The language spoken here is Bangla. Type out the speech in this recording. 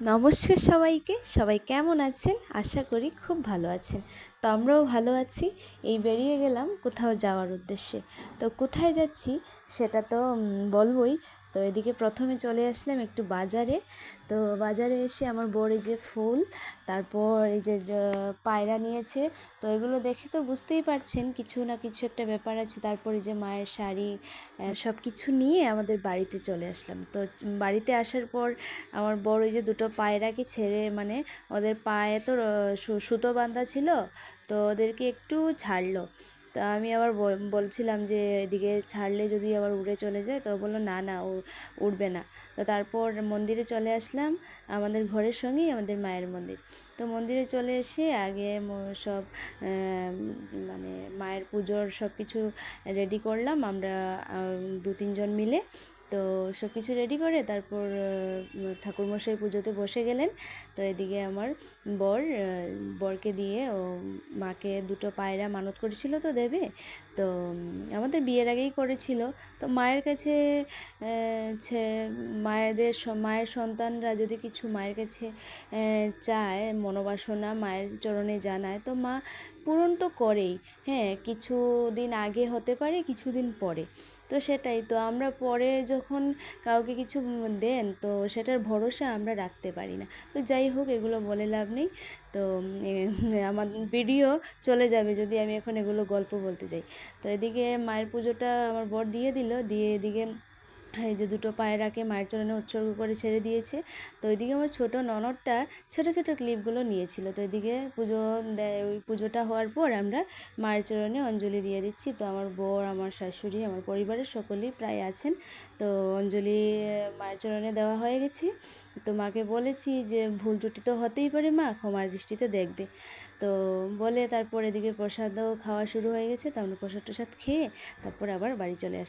নমস্কার সবাইকে। সবাই কেমন আছেন? আশা করি খুব ভালো আছেন। তো আমরাও ভালো আছি। এই বেরিয়ে গেলাম কোথাও যাওয়ার উদ্দেশ্যে। তো কোথায় যাচ্ছি সেটা তো বলবই। তো এদিকে প্রথমে চলে আসলাম একটু বাজারে। তো বাজারে এসে আমার এই যে ফুল, তারপর এই যে পায়রা নিয়েছে। তো এগুলো দেখে তো বুঝতেই পারছেন, কিছু না কিছু একটা ব্যাপার আছে। তারপরে যে মায়ের শাড়ি সব কিছু নিয়ে আমাদের বাড়িতে চলে আসলাম। তো বাড়িতে আসার পর আমার বড় যে দুটো পায়রাকে ছেড়ে মানে ওদের পায়ে তো সুতো বাঁধা ছিল, তো ওদেরকে একটু ছাড়লো তা আমি আবার বলছিলাম যে এদিকে ছাড়লে যদি আবার উড়ে চলে যায়, তো বলল, না না, ও উড়বে না। তো তারপর মন্দিরে চলে আসলাম, আমাদের ঘরের সঙ্গেই আমাদের মায়ের মন্দির। তো মন্দিরে চলে এসে আগে সব মানে মায়ের পুজোর সব কিছু রেডি করলাম, আমরা দু, তিনজন মিলে। তো সব কিছু রেডি করে তারপর ঠাকুরমশাই পুজোতে বসে গেলেন। তো এদিকে আমার বর বরকে দিয়ে ও মাকে দুটো পায়রা মানত করেছিল তো দেবে। তো আমাদের বিয়ের আগেই করেছিল। তো মায়ের কাছে মায়েদের মায়ের সন্তানরা যদি কিছু মায়ের কাছে চায়, মনোবাসনা মায়ের চরণে জানায়, তো মা পূরণ তো করেই। হ্যাঁ কিছু দিন আগে হতে পারে, কিছুদিন পরে। তো সেটাই তো, আমরা পরে যখন কাউকে কিছু দেন তো সেটার ভরসা আমরা রাখতে পারি না। তো যাই হোক, এগুলো বলে লাভ নেই। তো আমার ভিডিও চলে যাবে যদি আমি এখন এগুলো গল্প বলতে যাই। তো এদিকে মায়ের পুজোটা আমার বর দিয়ে দিল, দিয়ে এদিকে এই যে দুটো পায়রাকে মায়ের চরণে উৎসর্গ করে ছেড়ে দিয়েছে। তো ওইদিকে আমার ছোটো ননদটা ছোটো ছোটো ক্লিপগুলো নিয়েছিল। তো এদিকে পুজো ওই পুজোটা হওয়ার পর আমরা মায়ের চরণে অঞ্জলি দিয়ে দিচ্ছি। তো আমার বর, আমার শাশুড়ি, আমার পরিবারের সকলেই প্রায় আছেন। তো অঞ্জলি মায়ের চরণে দেওয়া হয়ে গেছে। তো মাকে বলেছি যে ভুল ত্রুটি তো হতেই পারে মা, ক্ষমার দৃষ্টিতে দেখবে। তো বলে তারপর এদিকে প্রসাদও খাওয়া শুরু হয়ে গেছে। তো আমরা প্রসাদ টসাদ খেয়ে তারপর আবার বাড়ি চলে আসলাম।